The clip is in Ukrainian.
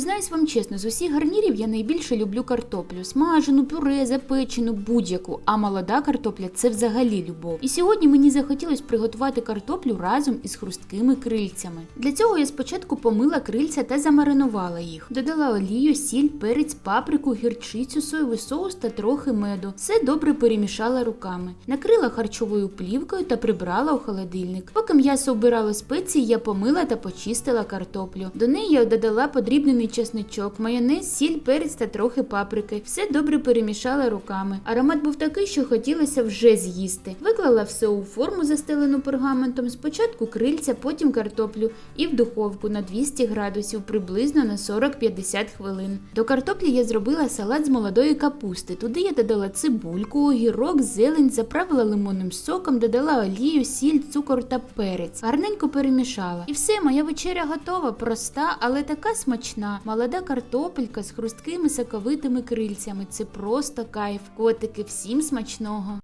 Признаюсь вам чесно, з усіх гарнірів я найбільше люблю картоплю. Смажену, пюре, запечену, будь-яку. А молода картопля це взагалі любов. І сьогодні мені захотілося приготувати картоплю разом із хрусткими крильцями. Для цього я спочатку помила крильця та замаринувала їх. Додала олію, сіль, перець, паприку, гірчицю, соєвий соус та трохи меду. Все добре перемішала руками. Накрила харчовою плівкою та прибрала у холодильник. Поки м'ясо обирало спеції, я помила та почистила картоплю. До неї я додала подрібнений чесничок, майонез, сіль, перець та трохи паприки. Все добре перемішала руками. Аромат був такий, що хотілося вже з'їсти. Виклала все у форму, застелену пергаментом. Спочатку крильця, потім картоплю і в духовку на 200 градусів приблизно на 40-50 хвилин. До картоплі я зробила салат з молодої капусти. Туди я додала цибульку, огірок, зелень, заправила лимонним соком, додала олію, сіль, цукор та перець. Гарненько перемішала. І все, моя вечеря готова, проста, але така смачна. Молода картопелька з хрусткими соковитими крильцями. Це просто кайф. Котики, всім смачного.